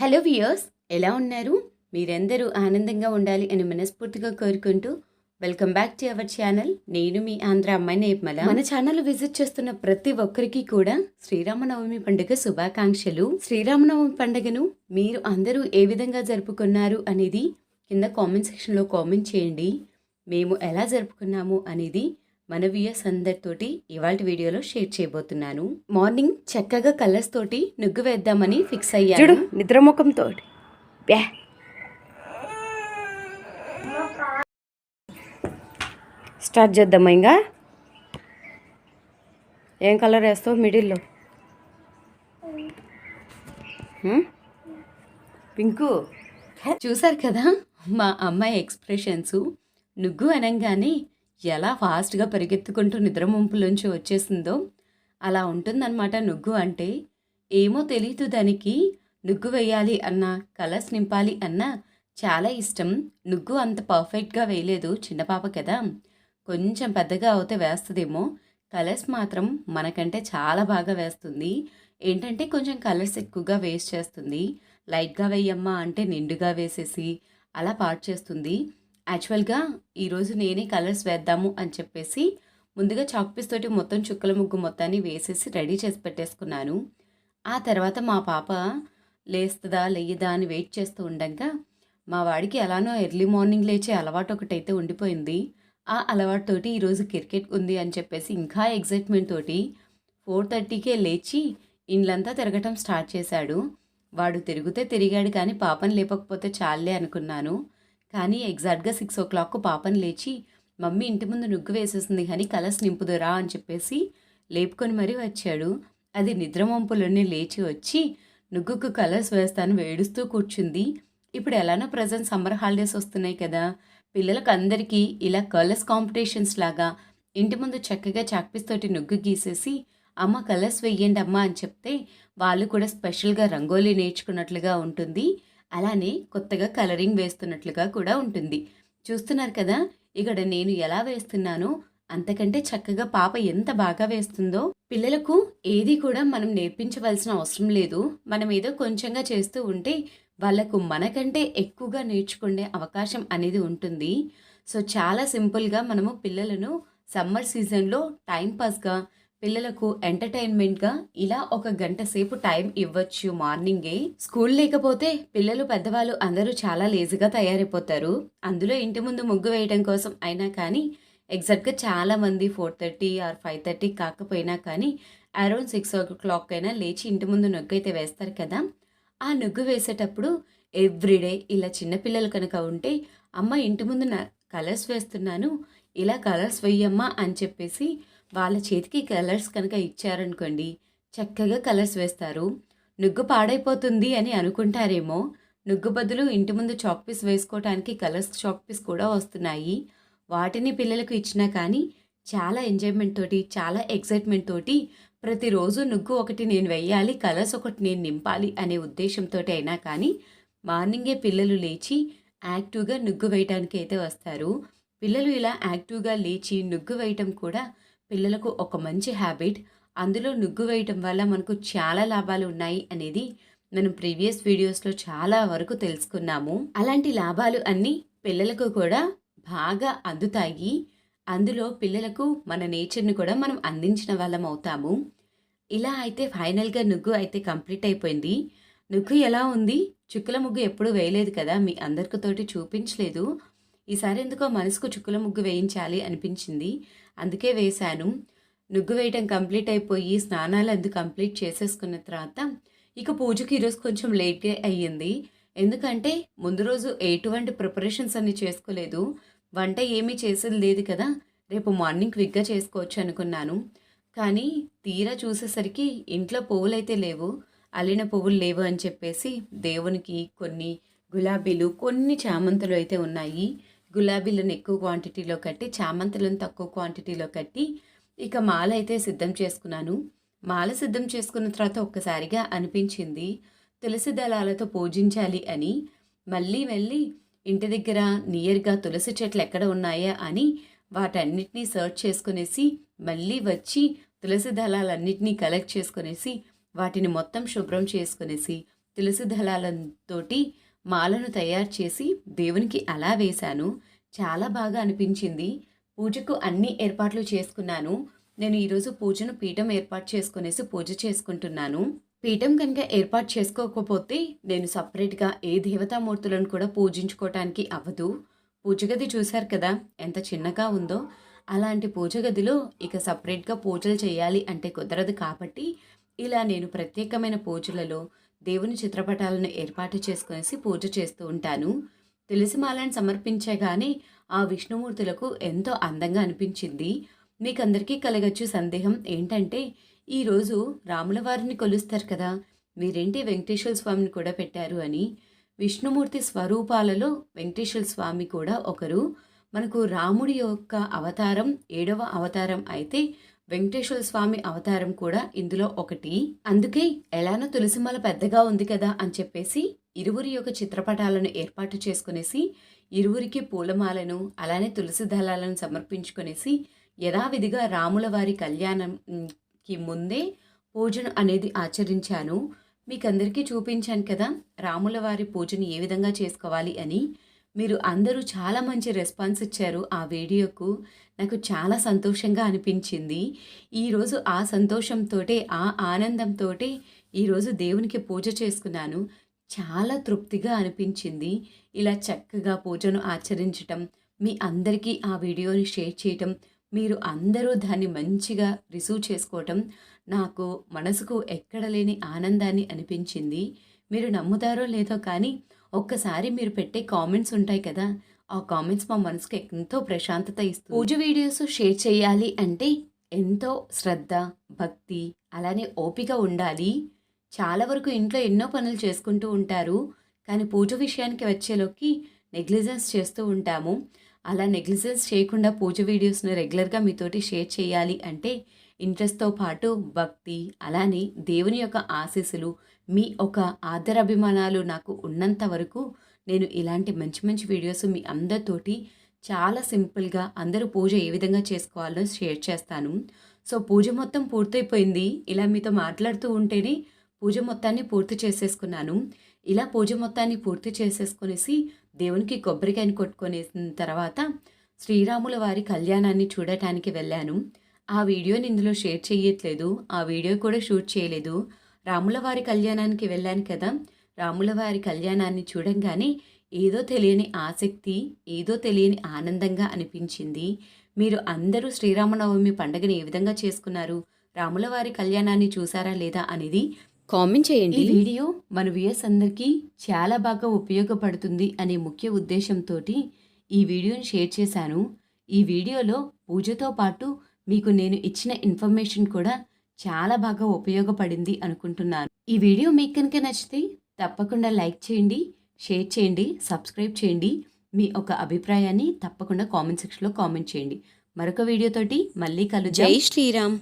Hello viewers ఎలా ఉన్నారు? మీరందరూ ఆనందంగా ఉండాలి అని మనస్ఫూర్తిగా కోరుకుంటూ welcome back to our channel. నేను మీ ఆంధ్ర అమ్మాయి నేర్మల. మన ఛానల్ విజిట్ చేస్తున్న ప్రతి ఒక్కరికి కూడా శ్రీరామనవమి పండుగ శుభాకాంక్షలు. శ్రీరామనవమి పండుగను మీరు అందరూ ఏ విధంగా జరుపుకున్నారు అనేది కింద కామెంట్ సెక్షన్లో కామెంట్ చేయండి. మేము ఎలా జరుపుకున్నాము అనేది మన వ్యూయర్స్ అందరితోటి ఇవాళ వీడియోలో షేర్ చేయబోతున్నాను. మార్నింగ్ చక్కగా కలర్స్ తోటి నుగ్గు వేద్దామని ఫిక్స్ అయ్యాను. చూడు నిద్రముఖంతో. స్టార్ట్ చేద్దామా ఇంకా? ఏం కలర్ వేస్తావు మిడిల్లో? పింకు. చూసారు కదా మా అమ్మాయి ఎక్స్ప్రెషన్స్ నుగ్గు అనగానే ఎలా ఫాస్ట్గా పరిగెత్తుకుంటూ నిద్ర ముంపులోంచి వచ్చేసిందో అలా ఉంటుందన్నమాట నుగ్గు అంటే. ఏమో తెలియదు దానికి. నుగ్గు వేయాలి అన్న కలర్స్ నింపాలి అన్న చాలా ఇష్టం. నుగ్గు అంత పర్ఫెక్ట్గా వేయలేదు చిన్న పాప కదా. కొంచెం పెద్దగా అవుతే వేస్తుందేమో. కలర్స్ మాత్రం మనకంటే చాలా బాగా వేస్తుంది. ఏంటంటే కొంచెం కలర్స్ ఎక్కువగా వేస్ట్ చేస్తుంది. లైట్గా వేయమ్మా అంటే నిండుగా వేసేసి అలా పాడు చేస్తుంది. యాక్చువల్గా ఈరోజు నేనే కలర్స్ వేద్దాము అని చెప్పేసి ముందుగా చాక్ పీస్ తోటి మొత్తం చుక్కల ముగ్గు మొత్తాన్ని వేసేసి రెడీ చేసి పెట్టేసుకున్నాను. ఆ తర్వాత మా పాప లేస్తుందా లేయదా అని వెయిట్ చేస్తూ ఉండగా మా వాడికి ఎలానో ఎర్లీ మార్నింగ్ లేచే అలవాటు ఒకటైతే ఉండిపోయింది. ఆ అలవాటుతోటి ఈరోజు క్రికెట్ ఉంది అని చెప్పేసి ఇంకా ఎగ్జైట్మెంట్ తోటి ఫోర్ థర్టీకే లేచి ఇండ్లంతా తిరగటం స్టార్ట్ చేశాడు. వాడు తిరిగితే తిరిగాడు కానీ పాపను లేపకపోతే చాలే అనుకున్నాను. కానీ ఎగ్జాక్ట్గా సిక్స్ ఓ క్లాక్ పాపను లేచి మమ్మీ ఇంటి ముందు నుగ్గు వేసేసింది కానీ కలర్స్ నింపుదురా అని చెప్పేసి లేపుకొని మరీ వచ్చాడు. అది నిద్రమంపులోనే లేచి వచ్చి నుగ్గుకు కలర్స్ వేస్తాను వేడుస్తూ కూర్చుంది. ఇప్పుడు ఎలానో ప్రజెంట్ సమ్మర్ హాలిడేస్ వస్తున్నాయి కదా. పిల్లలకు అందరికీ ఇలా కలర్స్ కాంపిటీషన్స్ లాగా ఇంటి ముందు చక్కగా చాక్పీస్ తోటి నుగ్గు గీసేసి అమ్మ కలర్స్ వెయ్యండి అమ్మ అని చెప్తే వాళ్ళు కూడా స్పెషల్గా రంగోలీ నేర్చుకున్నట్లుగా ఉంటుంది. అలానే కొత్తగా కలరింగ్ వేస్తున్నట్లుగా కూడా ఉంటుంది. చూస్తున్నారు కదా ఇక్కడ నేను ఎలా వేస్తున్నానో అంతకంటే చక్కగా పాప ఎంత బాగా వేస్తుందో. పిల్లలకు ఏది కూడా మనం నేర్పించవలసిన అవసరం లేదు. మనం ఏదో కొంచెంగా చేస్తూ ఉంటే వాళ్ళకు మనకంటే ఎక్కువగా నేర్చుకునే అవకాశం అనేది ఉంటుంది. సో చాలా సింపుల్గా మనము పిల్లలను సమ్మర్ సీజన్లో టైంపాస్గా పిల్లలకు ఎంటర్టైన్మెంట్గా ఇలా ఒక గంట సేపు టైం ఇవ్వచ్చు మార్నింగే. స్కూల్ లేకపోతే పిల్లలు పెద్దవాళ్ళు అందరూ చాలా లేజీగా తయారైపోతారు. అందులో ఇంటి ముందు ముగ్గు వేయడం కోసం అయినా కానీ ఎగ్జాక్ట్గా చాలా మంది four thirty or five thirty కాకపోయినా కానీ అరౌండ్ సిక్స్ ఓ క్లాక్ అయినా లేచి ఇంటి ముందు నొగ్గు అయితే వేస్తారు కదా. ఆ నొగ్గు వేసేటప్పుడు ఎవ్రీడే ఇలా చిన్నపిల్లలు కనుక ఉంటే అమ్మ ఇంటి ముందు నా కలర్స్ వేస్తున్నాను ఇలా కలర్స్ వెయ్యమ్మా అని చెప్పేసి వాళ్ళ చేతికి కలర్స్ కనుక ఇచ్చారనుకోండి చక్కగా కలర్స్ వేస్తారు. నుగ్గు పాడైపోతుంది అని అనుకుంటారేమో నుగ్గు బదులు ఇంటి ముందు చాక్ పీస్ వేసుకోవడానికి కలర్స్ చాక్ పీస్ కూడా వస్తున్నాయి. వాటిని పిల్లలకు ఇచ్చినా కానీ చాలా ఎంజాయ్మెంట్ తోటి చాలా ఎక్సైట్మెంట్ తోటి ప్రతిరోజు నుగ్గు ఒకటి నేను వెయ్యాలి కలర్స్ ఒకటి నేను నింపాలి అనే ఉద్దేశంతో అయినా కానీ మార్నింగే పిల్లలు లేచి యాక్టివ్గా నుగ్గు వేయటానికి అయితే వస్తారు. పిల్లలు ఇలా యాక్టివ్గా లేచి నుగ్గు వేయటం కూడా పిల్లలకు ఒక మంచి హ్యాబిట్ అందులో నుగ్గు వేయటం వల్ల మనకు చాలా లాభాలు ఉన్నాయి అనేది మనం ప్రీవియస్ వీడియోస్లో చాలా వరకు తెలుసుకున్నాము. అలాంటి లాభాలు అన్నీ పిల్లలకు కూడా బాగా అందుతాయి. అందులో పిల్లలకు మన నేచర్ని కూడా మనం అందించిన వాళ్ళం అవుతాము. ఇలా అయితే ఫైనల్గా నుగ్గు అయితే కంప్లీట్ అయిపోయింది. నుగ్గు ఎలా ఉంది? చుక్కల ముగ్గు ఎప్పుడు వేయలేదు కదా? మీ అందరితోటి చూపించలేదు. ఈసారి ఎందుకో మనసుకు చుక్కల ముగ్గు వేయించాలి అనిపించింది. అందుకే వేశాను. నుగ్గు వేయటం కంప్లీట్ అయిపోయి స్నానాలు అందు కంప్లీట్ చేసేసుకున్న తర్వాత ఇక పూజకి ఈరోజు కొంచెం లేట్గా అయ్యింది. ఎందుకంటే ముందు రోజు ఎటువంటి ప్రిపరేషన్స్ అన్ని చేసుకోలేదు. వంట ఏమీ చేసేది లేదు కదా. రేపు మార్నింగ్ క్విక్గా చేసుకోవచ్చు అనుకున్నాను. కానీ తీరా చూసేసరికి ఇంట్లో పువ్వులు అయితే లేవు. అల్లిన పువ్వులు లేవు అని చెప్పేసి దేవునికి కొన్ని గులాబీలు కొన్ని చామంతులు అయితే ఉన్నాయి. గులాబీలను ఎక్కువ క్వాంటిటీలో కట్టి చామంతులను తక్కువ క్వాంటిటీలో కట్టి ఇక మాల అయితే సిద్ధం చేసుకున్నాను. మాల సిద్ధం చేసుకున్న తర్వాత ఒక్కసారిగా అనిపించింది తులసి దళాలతో పూజించాలి అని మళ్ళీ వెళ్ళి ఇంటి దగ్గర నియర్గా తులసి చెట్లు ఎక్కడ ఉన్నాయా అని వాటన్నిటినీ సర్చ్ చేసుకునేసి మళ్ళీ వచ్చి తులసి దళాలన్నిటినీ కలెక్ట్ చేసుకునేసి వాటిని మొత్తం శుభ్రం చేసుకునేసి తులసి దళాలతోటి మాలను తయారు చేసి దేవునికి అలా వేశాను. చాలా బాగా అనిపించింది. పూజకు అన్ని ఏర్పాట్లు చేసుకున్నాను. నేను ఈరోజు పూజను పీఠం ఏర్పాటు చేసుకునేసి పూజ చేసుకుంటున్నాను. పీఠం కనుక ఏర్పాటు చేసుకోకపోతే నేను సపరేట్గా ఏ దేవతామూర్తులను కూడా పూజించుకోవటానికి అవ్వదు. పూజ గది చూశారు కదా ఎంత చిన్నగా ఉందో. అలాంటి పూజ గదిలో ఇక సపరేట్గా పూజలు చేయాలి అంటే కుదరదు కాబట్టి ఇలా నేను ప్రత్యేకమైన పూజలలో దేవుని చిత్రపటాలను ఏర్పాటు చేసుకునేసి పూజ చేస్తూ ఉంటాను. తులసి మాలను సమర్పించగానే ఆ విష్ణుమూర్తులకు ఎంతో అందంగా అనిపించింది. మీకందరికీ కలగచ్చు సందేహం ఏంటంటే ఈరోజు రాముల వారిని కొలుస్తారు కదా మీరేంటి వెంకటేశ్వర స్వామిని కూడా పెట్టారు అని. విష్ణుమూర్తి స్వరూపాలలో వెంకటేశ్వర స్వామి కూడా ఒకరు. మనకు రాముడి యొక్క అవతారం ఏడవ అవతారం అయితే వెంకటేశ్వర స్వామి అవతారం కూడా ఇందులో ఒకటి. అందుకే ఎలానో తులసిమల పెద్దగా ఉంది కదా అని చెప్పేసి ఇరువురి యొక్క చిత్రపటాలను ఏర్పాటు చేసుకునేసి ఇరువురికి పూలమాలను అలానే తులసి దళాలను సమర్పించుకునేసి యథావిధిగా రాముల వారి కళ్యాణంకి ముందే పూజను అనేది ఆచరించాను. మీకందరికీ చూపించాను కదా రాముల వారి పూజను ఏ విధంగా చేసుకోవాలి అని. మీరు అందరూ చాలా మంచి రెస్పాన్స్ ఇచ్చారు ఆ వీడియోకు. నాకు చాలా సంతోషంగా అనిపించింది. ఈరోజు ఆ సంతోషంతోటే ఆ ఆనందంతోటే ఈరోజు దేవునికి పూజ చేసుకున్నాను. చాలా తృప్తిగా అనిపించింది. ఇలా చక్కగా పూజను ఆచరించటం మీ అందరికీ ఆ వీడియోని షేర్ చేయటం మీరు అందరూ దాన్ని మంచిగా రిసీవ్ చేసుకోవటం నాకు మనసుకు ఎక్కడ లేని ఆనందాన్ని అనిపించింది. మీరు నమ్ముతారో లేదో కానీ ఒక్కసారి మీరు పెట్టే కామెంట్స్ ఉంటాయి కదా ఆ కామెంట్స్ మా మనసుకు ఎంతో ప్రశాంతత ఇస్తుంది. పూజ వీడియోస్ షేర్ చేయాలి అంటే ఎంతో శ్రద్ధ భక్తి అలానే ఓపిక ఉండాలి. చాలా వరకు ఇంట్లో ఎన్నో పనులు చేసుకుంటూ ఉంటారు. కానీ పూజ విషయానికి వచ్చేలోకి నెగ్లిజెన్స్ చేస్తూ ఉంటాము. అలా నెగ్లిజెన్స్ చేయకుండా పూజ వీడియోస్ను రెగ్యులర్గా మీతోటి షేర్ చేయాలి అంటే ఇంట్రెస్ట్తో పాటు భక్తి అలానే దేవుని యొక్క ఆశీస్సులు మీ ఒక ఆదరాభిమానాలు నాకు ఉన్నంత వరకు నేను ఇలాంటి మంచి మంచి వీడియోస్ మీ అందరితోటి చాలా సింపుల్గా అందరూ పూజ ఏ విధంగా చేసుకోవాలో షేర్ చేస్తాను. సో పూజ మొత్తం పూర్తయిపోయింది. ఇలా మీతో మాట్లాడుతూ ఉంటేనే పూజ మొత్తాన్ని పూర్తి చేసేసుకున్నాను. ఇలా పూజ మొత్తాన్ని పూర్తి చేసేసుకునేసి దేవునికి కొబ్బరికాయని కొట్టుకునేసిన తర్వాత శ్రీరాముల వారి కళ్యాణాన్ని చూడటానికి వెళ్ళాను. ఆ వీడియోని ఇందులో షేర్ చేయట్లేదు. ఆ వీడియో కూడా షూట్ చేయలేదు. రాముల వారి కళ్యాణానికి వెళ్ళాను కదా. రాముల వారి కళ్యాణాన్ని చూడంగానే ఏదో తెలియని ఆసక్తి ఏదో తెలియని ఆనందంగా అనిపించింది. మీరు అందరూ శ్రీరామనవమి పండుగని ఏ విధంగా చేసుకున్నారు? రాముల వారి కళ్యాణాన్ని చూసారా లేదా అనేది కామెంట్ ఈ చేయండి వీడియో మన వ్యూయర్స్ అందరికీ చాలా బాగా ఉపయోగపడుతుంది అనే ముఖ్య ఉద్దేశంతో ఈ వీడియోని షేర్ చేశాను. ఈ వీడియోలో పూజతో పాటు మీకు నేను ఇచ్చిన ఇన్ఫర్మేషన్ కూడా చాలా బాగా ఉపయోగపడింది అనుకుంటున్నాను. ఈ వీడియో మీకు కనుక నచ్చితే తప్పకుండా లైక్ చేయండి షేర్ చేయండి సబ్స్క్రైబ్ చేయండి. మీ ఒక అభిప్రాయాన్ని తప్పకుండా కామెంట్ సెక్షన్లో కామెంట్ చేయండి. మరొక వీడియోతోటి మళ్ళీ కలు జై శ్రీరామ్.